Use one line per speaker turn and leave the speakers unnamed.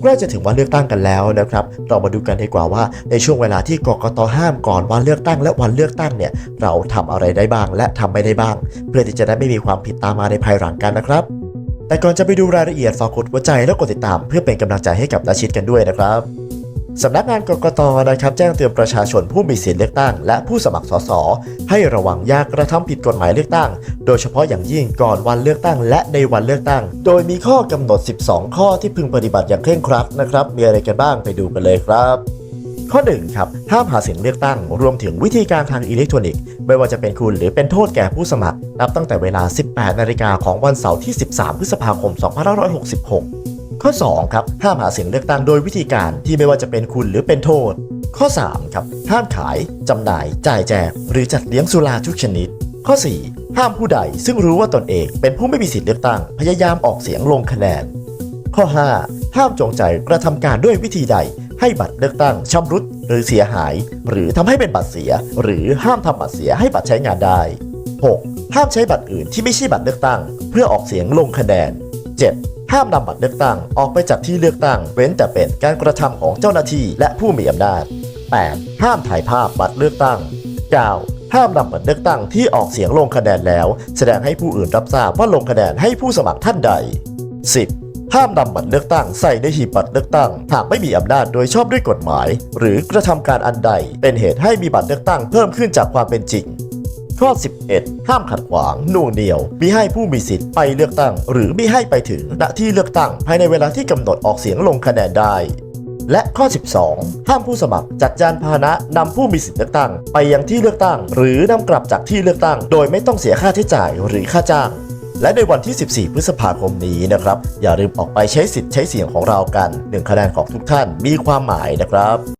ใกล้จะถึงวันเลือกตั้งกันแล้วนะครับ เรามาดูกันดีกว่าว่าในช่วงเวลาที่กกตห้ามก่อนวันเลือกตั้งและวันเลือกตั้งเนี่ยเราทำอะไรได้บ้างและทำไม่ได้บ้าง เพื่อที่จะได้ไม่มีความผิดตามมาในภายหลังกันนะครับ แต่ก่อนจะไปดูรายละเอียดฝากกดหัวใจและกดติดตาม เพื่อเป็นกำลังใจให้กับนาชิตกันด้วยนะครับ สำนักงานกกตนะครับแจ้งเตือนประชาชนผู้มีสิทธิเลือกตั้ง และผู้สมัครสสให้ระวังยากกระทำผิดกฎหมายเลือกตั้ง โดยเฉพาะอย่างยิ่งก่อนวันเลือกตั้ง และในวันเลือกตั้ง โดยมีข้อกำหนด 12 ข้อที่พึงปฏิบัติอย่างเคร่งครัดนะครับ มีอะไรกันบ้างไปดูกันเลยครับข้อ1ครับห้ามหาเสียงเลือกตั้ง รวมถึงวิธีการทางอิเล็กทรอนิกส์ ไม่ว่าจะเป็นคุณหรือเป็นโทษแก่ผู้สมัคร นับตั้งแต่เวลา 18 นาฬิกาของวันเสาร์ที่ 13 พฤษภาคม 2566 ข้อ 2 ครับ ห้ามหาเสียงเลือกตั้งโดยวิธีการที่ไม่ว่าจะเป็นคุณหรือเป็นโทษ ข้อ 3 ครับ ห้ามขาย จำหน่าย จ่ายแจก หรือจัดเลี้ยงสุราทุกชนิด ข้อ 4 ห้ามผู้ใดซึ่งรู้ว่าตนเองเป็นผู้ไม่มีสิทธิเลือกตั้ง พยายามออกเสียงลงคะแนน ข้อ 5 ห้ามจงใจกระทำการด้วยวิธีใด ให้บัตรเลือกตั้งชำรุด หรือเสียหาย หรือทำให้เป็นบัตรเสีย หรือห้ามทำบัตรเสียให้บัตรใช้งานได้ 6. ห้ามใช้บัตรอื่นที่ไม่ใช่บัตรเลือกตั้ง เพื่อออกเสียงลงคะแนน 7. ห้ามนำบัตรเลือกตั้งออกไปจากที่เลือกตั้ง เว้นแต่เป็นการกระทำของเจ้าหน้าที่และผู้มีอำนาจ 8. ห้ามถ่ายภาพบัตรเลือกตั้ง 9. ห้ามนำบัตรเลือกตั้งที่ออกเสียงลงคะแนนแล้ว แสดงให้ผู้อื่นรับทราบว่าลงคะแนนให้ผู้สมัครท่านใด 10. ห้ามนำบัตรเลือกตั้งใส่ในหีบบัตรเลือกตั้ง หากไม่มีอำนาจโดยชอบด้วยกฎหมาย หรือกระทำการอันใด เป็นเหตุให้มีบัตรเลือกตั้งเพิ่มขึ้นจากความเป็นจริง ข้อ 11 ห้ามขัดขวางหน่วงเหนี่ยวมิให้ผู้มีสิทธิ์ไปเลือกตั้ง หรือมิให้ไปถึงณที่เลือกตั้ง ภายในเวลาที่กำหนดออกเสียงลงคะแนนได้และข้อ 12 ห้ามผู้สมัครจัดยานพาหนะนำผู้มีสิทธิเลือกตั้ง ไปยังที่เลือกตั้ง หรือนำกลับจากที่เลือกตั้ง โดยไม่ต้องเสียค่าใช้จ่ายหรือค่าจ้าง และในวันที่ 14 พฤษภาคมนี้นะครับ อย่าลืมออกไปใช้สิทธิ์ใช้เสียงของเรากันหนึ่งคะแนนของทุกท่านมีความหมายนะครับ